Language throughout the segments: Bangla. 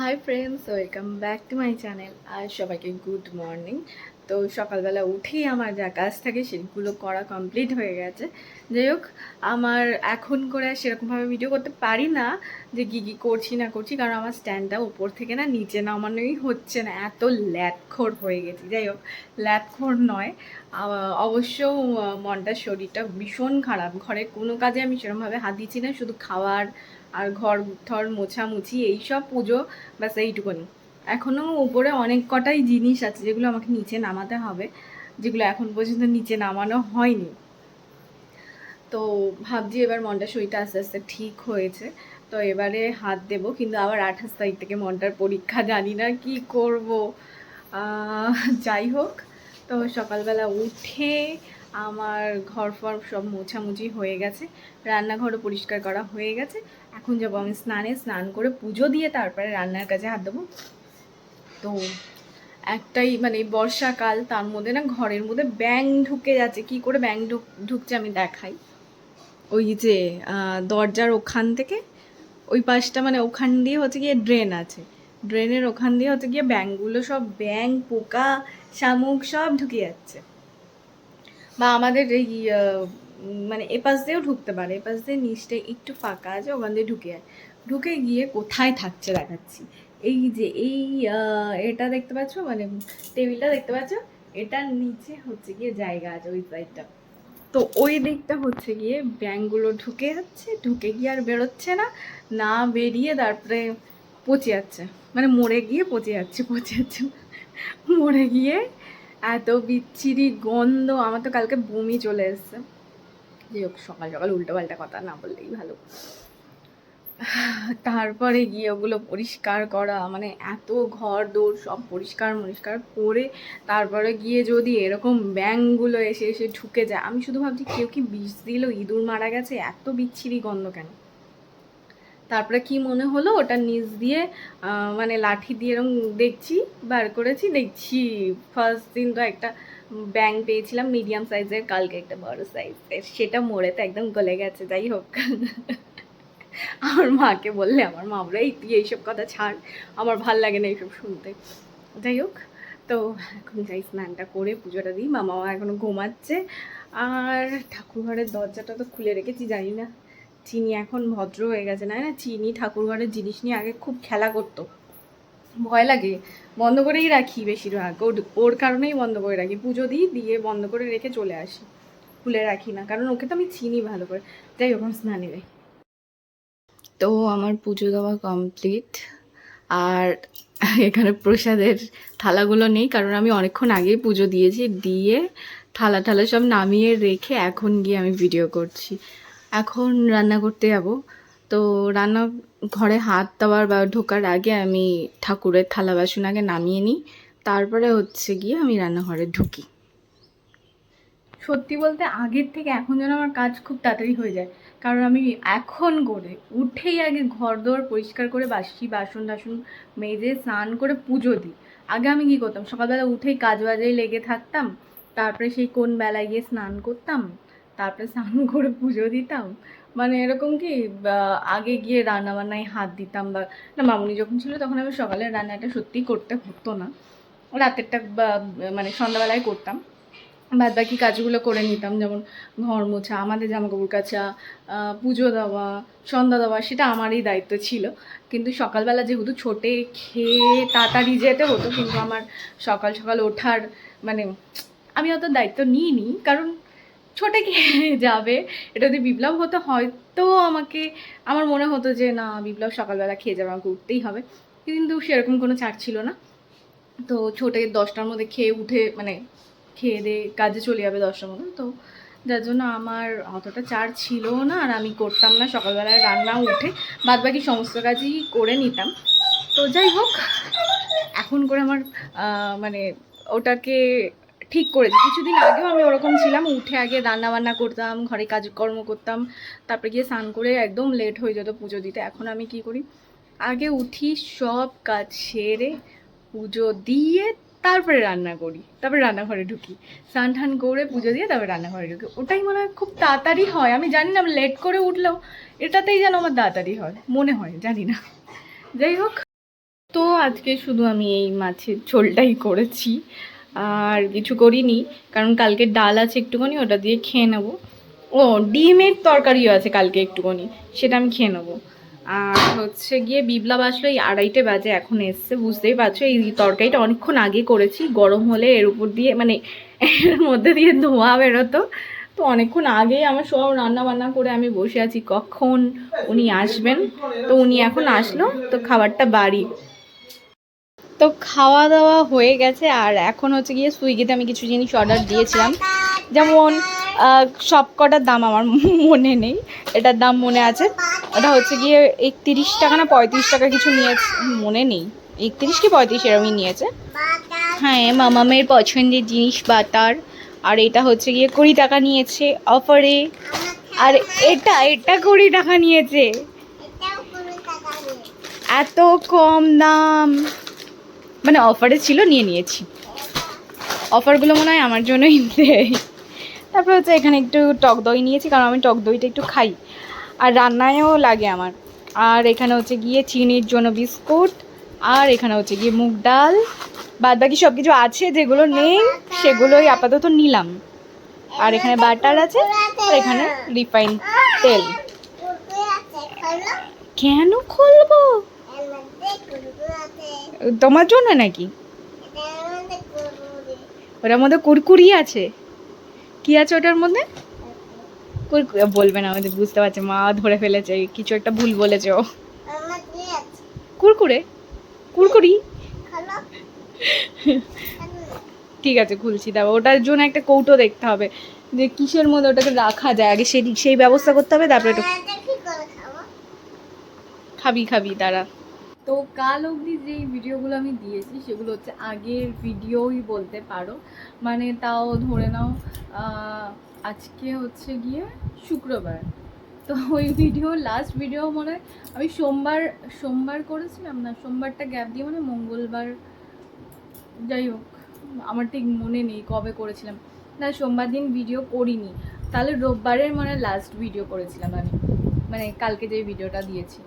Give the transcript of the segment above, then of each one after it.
Hi friends welcome back to my channel আর সবাইকে গুড মর্নিং তো সকালবেলা উঠেই আমার যা কাজ থাকে সেগুলো করা কমপ্লিট হয়ে গেছে। যাই হোক, আমার এখন করে সেরকমভাবে ভিডিও করতে পারি না যে কী করছি না করছি, কারণ আমার স্ট্যান্ডটা উপর থেকে না নিচে নামানোই হচ্ছে না। এত ল্যাটখোর হয়ে গেছি। যাই হোক ল্যাটখোর নয়। অবশ্য মনটার শরীরটা ভীষণ খারাপ। ঘরে কোনো কাজে আমি সেরকমভাবে হাত দিচ্ছি না, শুধু খাওয়ার আর ঘর ঠর মোছামুছি, এইসব পুজো, ব্যাস এইটুকুনি। এখনও উপরে অনেক কটাই জিনিস আছে যেগুলো আমাকে নিচে নামাতে হবে, যেগুলো এখন পর্যন্ত নিচে নামানো হয়নি। তো ভাবছি এবার মনটা শরীরটা আস্তে আস্তে ঠিক হয়েছে। তো এবারে হাত দেব, কিন্তু আবার আঠাশ তারিখ থেকে মনটার পরীক্ষা, জানি না কি করব। যাই হোক, তো সকালবেলা উঠে আমার ঘর ফর সব মোছামুছি হয়ে গেছে, রান্নাঘরও পরিষ্কার করা হয়ে গেছে এখন যাব আমি স্নানে, স্নান করে পুজো দিয়ে তারপরে রান্নার কাজে হাত দেবো। তো একটাই মানে বর্ষাকাল, তার মধ্যে না ঘরের মধ্যে ব্যাং ঢুকে যাচ্ছে। কি করে ব্যাং ঢুক, ঢুকছে আমি দেখাই। ওই যে দরজার ওখান থেকে, ওই পাশটা মানে ওখান দিয়ে হচ্ছে গিয়ে ড্রেন আছে। ড্রেনের ওখান দিয়ে হচ্ছে গিয়ে ব্যাংগুলো সব ব্যাং পোকা, শামুক সব ঢুকে যাচ্ছে। বা আমাদের এই মানে এপাশ দিয়েও ঢুকতে পারে এপাশ দিয়ে নিচটা একটু ফাঁকা আছে, ওখান দিয়ে ঢুকে যায়। ঢুকে গিয়ে কোথায় থাকছে দেখাচ্ছি। এই যে এই এটা দেখতে পাচ্ছ? মানে টেবিলটা দেখতে পাচ্ছ? এটার নিচে হচ্ছে গিয়ে জায়গা আছে ওই সাইডটা তো ওই দিকটা হচ্ছে গিয়ে ব্যাংকগুলো ঢুকে যাচ্ছে, ঢুকে গিয়ে আর বেরোচ্ছে না না বেরিয়ে তারপরে পচে যাচ্ছে। মানে মরে গিয়ে পচে যাচ্ছে পচে যাচ্ছে। মরে গিয়ে এত বিচ্ছিরি গন্ধ, আমার তো কালকে বমি চলে এসছে। যাই হোক সকাল সকাল উল্টো পাল্টা কথা না বললেই ভালো। তারপরে গিয়ে ওগুলো পরিষ্কার করা মানে এত ঘর দৌড় সব পরিষ্কার মরিষ্কার করে তারপরে গিয়ে যদি এরকম ব্যাঙগুলো এসে এসে ঢুকে যায় আমি শুধু ভাবছি কেউ কি বিষ দিল ইঁদুর মারা গেছে এত বিচ্ছিরি গন্ধ কেন? তারপরে কি মনে হলো ওটা নিচ দিয়ে মানে লাঠি দিয়ে এরকম দেখছি বার করেছি দেখছি ফার্স্ট দিন তো একটা ব্যাং পেয়েছিলাম মিডিয়াম সাইজের কালকে একটা বড় সাইজের সেটা মরে তো একদম গলে গেছে, যাই হোক। আমার মাকে বললে, আমার মা বলে, এই তুই এইসব কথা ছাড়, আমার ভালো লাগে না এইসব শুনতে। যাই হোক, তো এখন যাই, স্নানটা করে পুজোটা দিই। মামা এখনও ঘুমাচ্ছে। আর ঠাকুর ঘরের দরজাটা তো খুলে রেখেছি, জানি না। চিনি এখন ভদ্র হয়ে গেছে, না না, চিনি ঠাকুর ঘরের জিনিস নিয়ে আগে খুব খেলা করতো। ভয় লাগে, বন্ধ করেই রাখি বেশিরভাগ। ওর ওর কারণেই বন্ধ করে রাখি। পুজো দিই, দিয়ে বন্ধ করে রেখে চলে আসি। খুলে রাখি না, কারণ ওকে তো আমি চিনি ভালো করে। যাই আমি স্নানে যাই। তো আমার পুজো দেওয়া কমপ্লিট আর এখানে প্রসাদের থালাগুলো নেই, কারণ আমি অনেকক্ষণ আগেই পুজো দিয়েছি। দিয়ে থালা থালা সব নামিয়ে রেখে এখন গিয়ে আমি ভিডিও করছি। এখন রান্না করতে যাব। তো রান্না ঘরে হাত দেওয়ার বা ঢোকার আগে আমি ঠাকুরের থালা বাসন আগে নামিয়ে নিই। তারপরে হচ্ছে গিয়ে আমি রান্নাঘরে ঢুকি। সত্যি বলতে আগের থেকে এখন যেন আমার কাজ খুব তাড়াতাড়ি হয়ে যায়। কারণ আমি এখন করে, উঠেই আগে ঘর দোর পরিষ্কার করে বাসি, বাসন টাসন মেজে, স্নান করে পুজো দিই। আগে আমি কী করতাম? সকালবেলা উঠেই কাজ বাজেই লেগে থাকতাম। তারপরে সেই কোন বেলায় গিয়ে স্নান করতাম। তারপরে স্নান করে পুজো দিতাম। মানে এরকম কি আগে গিয়ে রান্না বান্নায় হাত দিতাম বা, না মামুনি যখন ছিল তখন আমি সকালের রান্নাটা সত্যিই করতে হতো না। রাতেরটা মানে সন্ধ্যাবেলায় করতাম। বাদ বাকি কাজগুলো করে নিতাম, যেমন ঘর মোছা, আমাদের জামা কাপড় কাচা পুজো দেওয়া, সন্ধ্যা দেওয়া, সেটা আমারই দায়িত্ব ছিল। কিন্তু সকালবেলা যেহেতু ছোটে খেয়ে তাড়াতাড়ি যেতে হতো, কিন্তু আমার সকাল সকাল ওঠার মানে আমি অত দায়িত্ব নিইনি। কারণ ছোটে খেয়ে যাবে? এটা যদি বিপ্লব হতো, হয়তো আমাকে, আমার মনে হতো যে, না, বিপ্লব সকালবেলা খেয়ে যাবে, আমাকে উঠতেই হবে। কিন্তু সেরকম কোনো ছাড় ছিল না। তো ছোটে দশটার মধ্যে খেয়ে উঠে মানে খেয়ে দিয়ে কাজে চলে যাবে দশটার মধ্যে। তো যার জন্য আমার অতটা চার ছিল না, আর আমি করতাম না। সকালবেলায় রান্না উঠে বাদ বাকি সমস্ত কাজই করে নিতাম। তো যাই হোক, এখন করে আমার মানে ওটাকে ঠিক করেছি। কিছুদিন আগেও আমি ওরকম ছিলাম, উঠে আগে রান্না বান্না করতাম, ঘরে কাজকর্ম করতাম, তারপরে গিয়ে স্নান করে একদম লেট হয়ে যেত পুজো দিতে। এখন আমি কি করি? আগে উঠি, সব কাজ সেরে পুজো দিয়ে তারপরে রান্না করি, তারপরে রান্নাঘরে ঢুকি। স্নান টান করে পুজো দিয়ে তারপরে রান্নাঘরে ঢুকি। ওটাই মনে হয় খুব তাড়াতাড়ি হয়। আমি জানি না লেট করে উঠলেও এটাতেই যেন আমার তাড়াতাড়ি হয়। মনে হয়, জানি না। যাই হোক, তো আজকে শুধু আমি এই মাছের ঝোলটাই করেছি। আর কিছু করিনি, কারণ কালকে ডাল আছে একটুখানি, ওটা দিয়ে খেয়ে নেব। ও, ডিমের তরকারিও আছে কালকে একটুখানি, সেটা আমি খেয়ে নেব। আর হচ্ছে গিয়ে বিবলা বাসলো এই আড়াইটে বাজে এখন এসছে, বুঝতেই পারছ, এই তরকারিটা অনেকক্ষণ আগে করেছি, গরম হলে এর উপর দিয়ে মানে এর মধ্যে দিয়ে ধোঁয়া বেরোতো। তো অনেকক্ষণ আগেই আমার সব রান্না বান্না করে আমি বসে আছি, কখন উনি আসবেন? তো উনি এখন আসলো, তো খাবারটা বাড়ি। তো খাওয়া দাওয়া হয়ে গেছে, আর এখন হচ্ছে গিয়ে সুইগিতে আমি কিছু জিনিস অর্ডার দিয়েছিলাম। যেমন সব কটার দাম আমার মনে নেই, এটার দাম মনে আছে। ওটা হচ্ছে গিয়ে একত্রিশ টাকা না পঁয়ত্রিশ টাকা কিছু নিয়েছে, মনে নেই। একত্রিশ কি পঁয়ত্রিশ এরকমই নিয়েছে। হ্যাঁ মামামের পছন্দের জিনিস বাটার, আর এটা হচ্ছে গিয়ে কুড়ি টাকা নিয়েছে অফারে। আর এটা এটা কুড়ি টাকা নিয়েছে। এত কম দাম। মানে অফারে ছিল, নিয়ে নিয়েছি। অফারগুলো মনে হয় আমার জন্যই দেয় তারপর হচ্ছে এখানে একটু টক দই নিয়েছি, কারণ আমি টক দইটা একটু খাই। আর রান্নায়ও লাগে আমার। আর এখানে হচ্ছে গিয়ে চিনির জন্য বিস্কুট, আর এখানে হচ্ছে গিয়ে মুগ ডাল। বাদ বাকি সব কিছু আছে, যেগুলো নেই, সেগুলোই আপাতত নিলাম। আর এখানে বাটার আছে, আর এখানে রিফাইন তেল। কেন খুলবো? তোমার জন্য নাকি? ওটার মধ্যে কুরকুরি আছে। কি আছে ওটার মধ্যে? কুরকুরি বলবে না আমাদের বুঝতে পারছে মা ধরে ফেলেছে কিছু একটা ভুল বলেছে ও। কুরকুরে? কুরকুরি? ঠিক আছে খুলছি দাও। ওটার জন্য একটা কৌটো দেখতে হবে যে কিসের মধ্যে ওটাকে রাখা যায় আগে সেই সেই ব্যবস্থা করতে হবে তারপরে একটু খাবি খাবি তারা তো কাল অবধি যেই ভিডিওগুলো আমি দিয়েছি, সেগুলো হচ্ছে আগের ভিডিওই বলতে পারো। মানে তাও ধরে নাও আজকে হচ্ছে গিয়ে শুক্রবার। তো ওই ভিডিও লাস্ট ভিডিও মনে হয়, আমি সোমবার সোমবার করেছিলাম না? সোমবারটা গ্যাপ দিয়ে মানে মঙ্গলবার, যাই হোক, আমার ঠিক মনে নেই কবে করেছিলাম। না, সোমবার দিন ভিডিও করিনি। তাহলে রোববারের মানে লাস্ট ভিডিও করেছিলাম আমি। মানে কালকে যে ভিডিওটা দিয়েছি।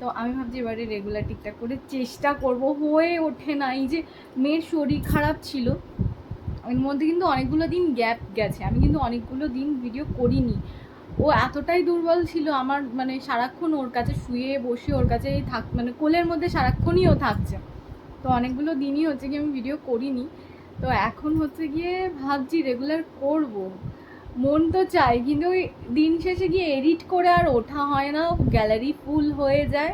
তো আমি ভাবছি এবারে রেগুলার ঠিকঠাক করে চেষ্টা করব। হয়ে ওঠে না। এই যে মেয়ের শরীর খারাপ ছিল, এর মধ্যে কিন্তু অনেকগুলো দিন গ্যাপ গেছে। আমি কিন্তু অনেকগুলো দিন ভিডিও করিনি। ও এতটাই দুর্বল ছিল আমার মানে সারাক্ষণ ওর কাছে শুয়ে বসে, ওর কাছে থাক মানে কোলের মধ্যে সারাক্ষণই ও থাকছে। তো অনেকগুলো দিনই হচ্ছে গিয়ে আমি ভিডিও করিনি। তো এখন হচ্ছে গিয়ে ভাবছি রেগুলার করব। মন তো চাই, কিন্তু ওই দিন শেষে গিয়ে এডিট করে আর ওঠা হয় না গ্যালারি ফুল হয়ে যায়।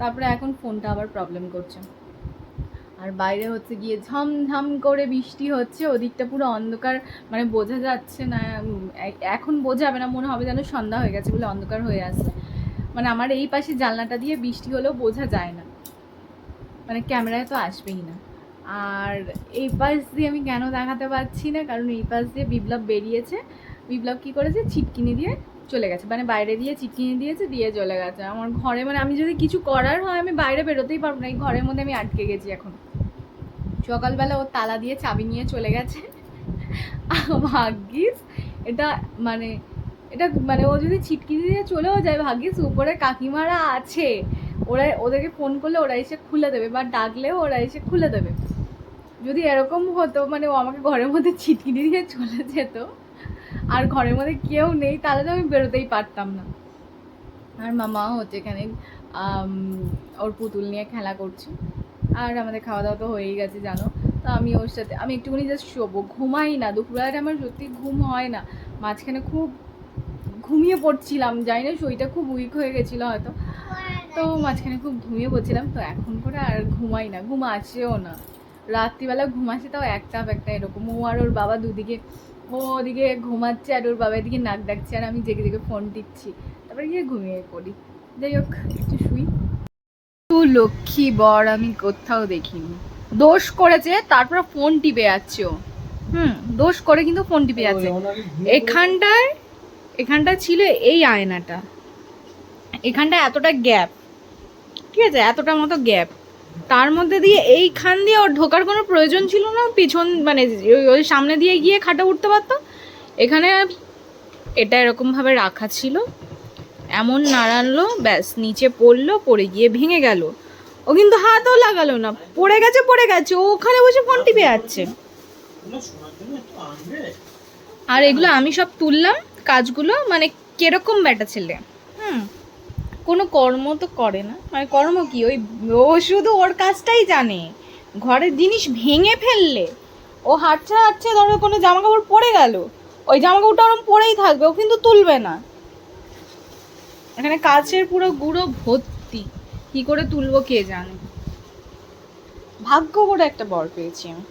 তারপরে এখন ফোনটা আবার প্রবলেম করছে। আর বাইরে হচ্ছে গিয়ে ঝমঝম করে বৃষ্টি হচ্ছে, ওদিকটা পুরো অন্ধকার মানে বোঝা যাচ্ছে না এখন বোঝা যাবে না, মনে হবে যেন সন্ধ্যা হয়ে গেছে বলে অন্ধকার হয়ে আসছে মানে আমার এই পাশে জানলাটা দিয়ে বৃষ্টি হলেও বোঝা যায় না। মানে ক্যামেরায় তো আসবেই না। আর এই পাশ দিয়ে আমি কেন দেখাতে পারছি না, কারণ এই পাশ দিয়ে বিপ্লব বেরিয়েছে। বিপ্লব কী করেছে? ছিটকিনি দিয়ে চলে গেছে। মানে বাইরে দিয়ে চিটকিনি দিয়েছে, দিয়ে চলে গেছে। আমার ঘরে মানে আমি যদি কিছু করার হয়, আমি বাইরে বেরোতেই পারব না। এই ঘরের মধ্যে আমি আটকে গেছি এখন। সকালবেলা ও তালা দিয়ে চাবি নিয়ে চলে গেছে। ভাগ্যিস, এটা মানে এটা মানে ও যদি ছিটকিনি দিয়ে চলেও যায়, ভাগ্যিস উপরে কাকিমারা আছে। ওরা, ওদেরকে ফোন করলে ওরা এসে খুলে দেবে বা ডাকলেও ওরা এসে খুলে দেবে। যদি এরকম হতো মানে ও আমাকে ঘরের মধ্যে ছিটকি দিয়ে চলে যেত। আর ঘরের মধ্যে কেউ নেই, তাহলে তো আমি বেরোতেই পারতাম না। আর মামা হচ্ছে এখানে ওর পুতুল নিয়ে খেলা করছে। আর আমাদের খাওয়া দাওয়া তো হয়েই গেছে, জানো? তো আমি ওর সাথে, আমি একটুখানি জাস্ট শোবো, ঘুমাই না, দুপুরবেলাটা আমার সত্যি ঘুম হয় না। মাঝখানে খুব ঘুমিয়ে পড়ছিলাম, জানি না, শরীরটা খুব উইক হয়ে গেছিল হয়তো। তো মাঝখানে খুব ঘুমিয়ে পড়ছিলাম, তো এখন করে আর ঘুমাই না, ঘুম আসেও না। রাত্রিবেলা ঘুম আসে তাও একটা একটা, এরকম। ও আর ওর বাবা দুদিকে ও ওদিকে ঘুমাচ্ছে আর ওর বাবা এদিকে নাক ডাকছে আর আমি জেগে জেগে ফোন টিপছি। তারপরে গিয়ে ঘুমিয়ে পড়ি। যাই হোক একটু শুই। তো লক্ষ্মী বর আমি কোথাও দেখিনি। দোষ করেছে তারপর ফোন টিপে যাচ্ছে ও। হুম দোষ করে কিন্তু ফোন টিপে যাচ্ছে। এখানটায় এখানটা ছিল এই আয়নাটা। এখানটা এতটা গ্যাপ ঠিক আছে? এতটা মতো গ্যাপ তার মধ্যে দিয়ে এইখান দিয়ে ওর ঢোকার কোনো প্রয়োজন ছিল না, পিছন মানে ওই- সামনে দিয়ে গিয়ে খাটে উঠতে পারতো। এখানে এটা এরকমভাবে রাখা ছিল। এমন নাড়ালো, ব্যাস, নিচে পড়ল, পড়ে গিয়ে ভেঙে গেল। ও কিন্তু হাতও লাগালো না, পড়ে গেছে পড়ে গেছে, ও ওখানে বসে ফোন টিপে যাচ্ছে। আর এগুলো আমি সব তুললাম, কাজগুলো মানে কীরকম ব্যাটা ছেলে। হুম। কোনো কর্ম তো করে না। মানে কর্ম কি? ওই ও শুধু ওর কাজটাই জানে। ঘরের জিনিস ভেঙে ফেললে ও হাঁটছে হাঁটছে ধরো কোনো জামা কাপড় পরে গেল ওই জামা কাপড়টা ওরম পরেই থাকবে ও কিন্তু তুলবে না। এখানে কাছের পুরো গুঁড়ো ভর্তি। কি করে তুলবো কে জানে? ভাগ্য করে একটা বর পেয়েছি আমি।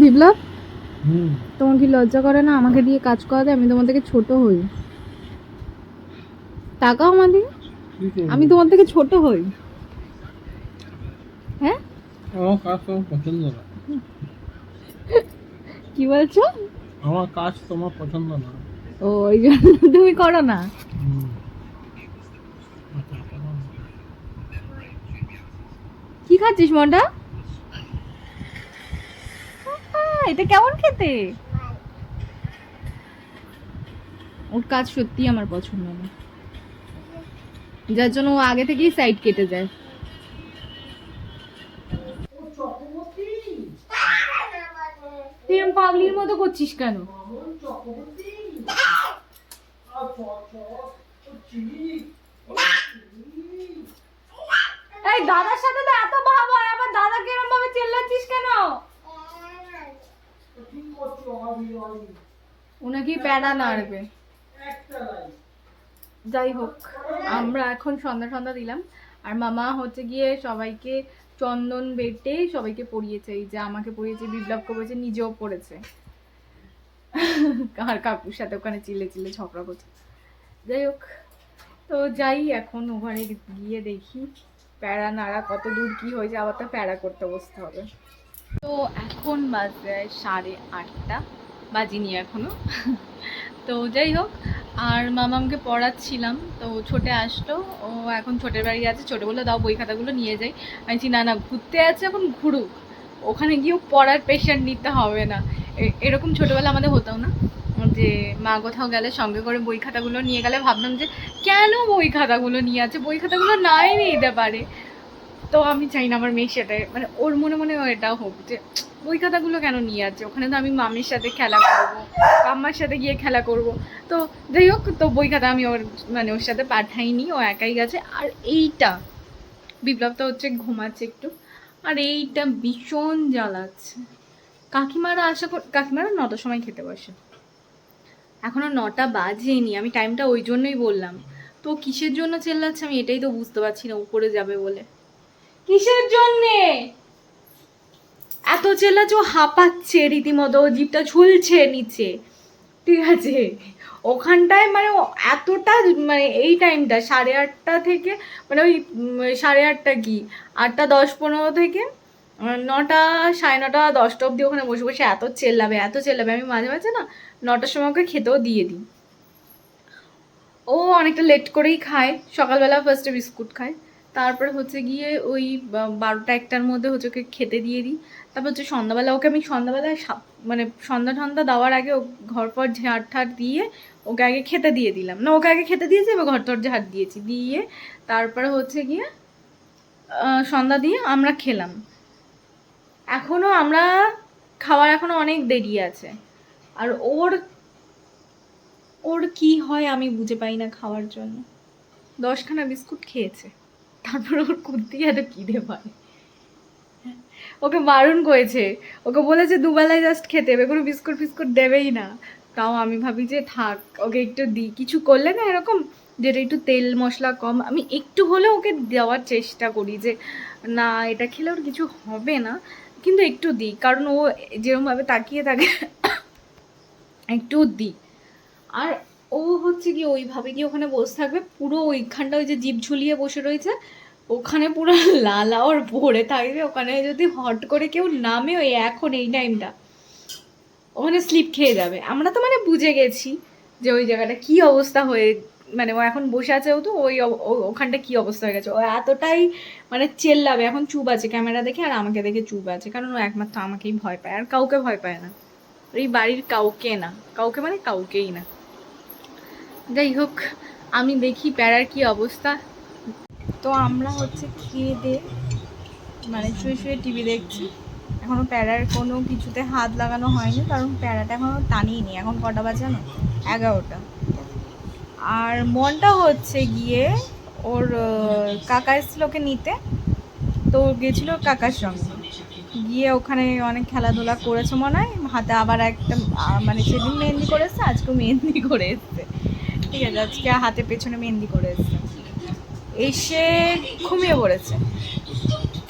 বিপ্লব? তোমার কি লজ্জা করে না আমাকে দিয়ে কাজ করাতে? আমি তোমার থেকে ছোট হই। টাকাও আমাদের। আমি তোমার থেকে ছোট হই। হ্যাঁ? আমার কাজ তোমার পছন্দ না। কি বলছো? আমার কাজ তোমার পছন্দ না। ও ওই জন্য তুমি করো না। কি খাচ্ছিস আহ, এটা কেমন খেতে? ওর কাজ সত্যি আমার পছন্দ না। যার জন্য ও আগে থেকেই সাইড কেটে যায়। তুই এরম পাগলির মতো করছিস কেন? এই দাদার সাথে তো এত ভাব হয় আবার দাদাকে এরম ভাবে চেল্লাচ্ছিস কেন? ওনাকে প্যাডা নাড়বে। যাই হোক, আমরা এখন সন্ধ্যা সন্ধ্যা দিলাম। আর মামা হচ্ছে গিয়ে সবাইকে চন্দন বেটে সবাইকে পড়িয়েছে এই যে আমাকে পড়িয়েছে বিপ্লব করেছে নিজেও পড়েছে আর কাকুর সাথে ওখানে চিলে চিলে ঝগড়া করছে। যাই হোক, তো যাই এখন ওখানে গিয়ে দেখি প্যারা নাড়া কত দূর কি হয়েছে, আবার তো প্যারা করতে বসতে হবে। তো এখন বাজে সাড়ে আটটা, বাজিনি এখনও। তো যাই হোক আর মামামকে পড়াচ্ছিলাম, তো ছোটে আসলো, ও এখন ছোটের বাড়ি আছে, ছোটো বলে দাও বই খাতাগুলো নিয়ে যাই। আমি না না, ঘুরতে আছে এখন ঘুরুক, ওখানে গিয়েও পড়ার প্রেশার নিতে হবে না। এরকম ছোটোবেলা আমাদের হতো না, যে মা কোথাও গেলে সঙ্গে করে বই খাতাগুলো নিয়ে গেলে ভাবলাম যে, কেন বই খাতাগুলো নিয়ে আছে? বই খাতাগুলো নাই নিতে পারে। তো আমি চাই না আমার মেয়ে সেটাই মানে ওর মনে মনে এটা হোক যে বই খাতাগুলো কেন নিয়ে আছে ওখানে তো আমি মামির সাথে খেলা করব কাম্মার সাথে গিয়ে খেলা করব। তো যাই হোক, তো বই খাতা আমি ওর মানে ওর সাথে পাঠাইনি, ও একাই গেছে। আর এইটা, বিপ্লব তো হচ্ছে ঘুমাচ্ছে একটু। আর এইটা ভীষণ জ্বালাচ্ছে। কাকিমারা আশা কর, কাকিমারা নটার সময় খেতে বসে। এখনও নটা বাজেনি, আমি টাইমটা ওই জন্যই বললাম। তো কিসের জন্য চেল্লাচ্ছে আমি এটাই তো বুঝতে পারছি না, উপরে যাবে বলে। কিসের জন্যে? এত চেল্লাচ্ছে ও হাঁপাচ্ছে, রীতিমতো জিপটা ঝুলছে নিচে। ঠিক আছে? ওখানটায় মানে এতটা মানে এই টাইমটা সাড়ে আটটা থেকে মানে ওই সাড়ে আটটা কি? আটটা দশ পনেরো থেকে নটা, সাড়ে নটা, দশটা অবধি ওখানে বসে বসে এত চেল্লাবে এত চেল্লাবে। আমি মাঝে মাঝে না নটার সময় ওকে খেতেও দিয়ে দিই। ও অনেকটা লেট করেই খায়, সকালবেলা ফার্স্টে বিস্কুট খায়। তারপরে হচ্ছে গিয়ে ওই বারোটা একটার মধ্যে হচ্ছে ওকে খেতে দিয়ে দিই। তারপর হচ্ছে সন্ধ্যাবেলা, ওকে আমি সন্ধ্যাবেলায় মানে সন্ধ্যা ঠন্ধ্যা দেওয়ার আগে ও ঘর পর ঝাড় ঠাড় দিয়ে ওকে আগে খেতে দিয়ে দিলাম। না, ওকে আগে খেতে দিয়েছি, এবার ঘর টর ঝাড় দিয়েছি। দিয়ে তারপরে হচ্ছে গিয়ে সন্ধ্যা দিয়ে আমরা খেলাম। এখনও আমরা খাওয়ার এখনও অনেক দেরি আছে। আর ওর ওর কি হয় আমি বুঝে পাই না খাওয়ার জন্য। দশখানা বিস্কুট খেয়েছে। তারপর ওর কুর্তি এত খিদে পায়। ওকে বারণ করেছে ওকে বলেছে, দুবেলায় জাস্ট খেতে হবে, কোনো বিস্কুট ফিস্কুট দেবেই না। তাও আমি ভাবি যে, থাক, ওকে একটু দিই কিছু করলে না এরকম, যেটা একটু তেল, মশলা কম, আমি একটু হলেও ওকে দেওয়ার চেষ্টা করি যে, না, এটা খেলে ওর কিছু হবে না। কিন্তু একটু দিই কারণ ও যেরকমভাবে তাকিয়ে থাকে, একটু দিই আর ও হচ্ছে কি, ওইভাবে কি ওখানে বসে থাকবে? পুরো ওইখানটা ওই যে জিভ ঝুলিয়ে বসে রয়েছে ওখানে পুরো লালা ওর ভরে থাকবে। ওখানে যদি হট করে কেউ নামে, ওই এখন এই টাইমটা ওখানে স্লিপ খেয়ে যাবে। আমরা তো মানে বুঝে গেছি যে ওই জায়গাটা কি অবস্থা হয়ে মানে ও এখন বসে আছে ও তো, ওই ওখানটা কি অবস্থা হয়ে গেছে। ও এতটাই মানে চেল্লাবে। এখন চুপ আছে ক্যামেরা দেখে আর আমাকে দেখে চুপ আছে। কারণ ও একমাত্র আমাকেই ভয় পায়। আর কাউকে ভয় পায় না। এই বাড়ির কাউকে না। কাউকে মানে কাউকেই না। যাই হোক, আমি দেখি প্যারার কি অবস্থা। তো আমরা হচ্ছে খেয়ে দিয়ে মানে শুয়ে শুয়ে টিভি দেখছি। এখনও প্যারার কোনো কিছুতে হাত লাগানো হয়নি, কারণ প্যারাটা এখনও টানিনি এখন কটা বাজে না এগারোটা। আর মনটা হচ্ছে গিয়ে ওর কাকা এসেছিল ওকে নিতে। তো গেছিল কাকার সঙ্গে। গিয়ে ওখানে অনেক খেলাধুলা করেছে মনে হয়। হাতে আবার একটা মানে সেদিন মেহেন্দি করেছে, আজকেও মেহেন্দি করে এসছে। ঠিক আছে, আজকে হাতে পেছনে মেহেন্দি করে এসছে। এসে ঘুমিয়ে পড়েছে।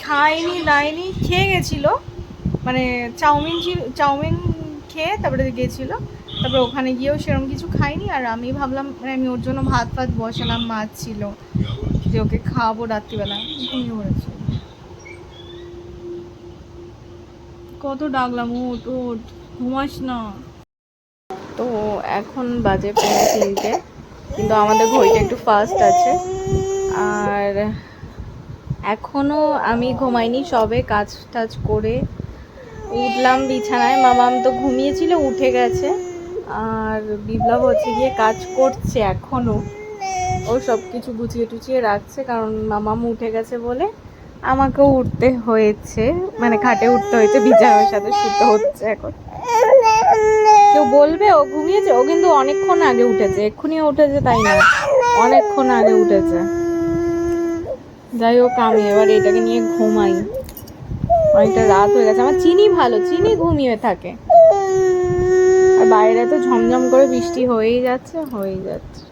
খায়নি, দায়নি, খেয়ে গেছিল। মানে চাউমিন ছিল, চাউমিন খেয়ে তারপরে গেছিল। তারপরে ওখানে গিয়েও সেরকম কিছু খাইনি আর আমি ভাবলাম মানে আমি ওর জন্য ভাত ফাত বসালাম মাছ ছিল। যে ওকে খাওয়াবো রাত্রিবেলা। ঘুমিয়ে পড়েছে। কত ডাকলাম ওট ওট ঘুমাস না। তো এখন বাজে পৌনে তিনটে। কিন্তু আমাদের ঘড়িটা একটু ফাস্ট আছে। আর এখনও আমি ঘুমাইনি, সবে কাজ টাজ করে উঠলাম বিছানায়। মামাম তো ঘুমিয়েছিল, উঠে গেছে। আর বিপ্লব হচ্ছে গিয়ে কাজ করছে এখনও। ও সব কিছু গুছিয়ে টুচিয়ে রাখছে, কারণ মামাম উঠে গেছে বলে আমাকেও উঠতে হয়েছে। মানে খাটে উঠতে হয়েছে, বিছানার সাথে শুতে হচ্ছে এখন। কেউ বলবে, ও ঘুমিয়েছে? ও কিন্তু অনেকক্ষণ আগে উঠেছে। এক্ষুনি উঠেছে তাই না? অনেকক্ষণ আগে উঠেছে। যাই হোক, আমি এবার এটাকে নিয়ে ঘুমাই। অনেকটা রাত হয়ে গেছে। আমার চিনি ভালো, চিনি ঘুমিয়ে থাকে। আর বাইরে তো ঝমঝম করে বৃষ্টি হয়েই যাচ্ছে হয়েই যাচ্ছে।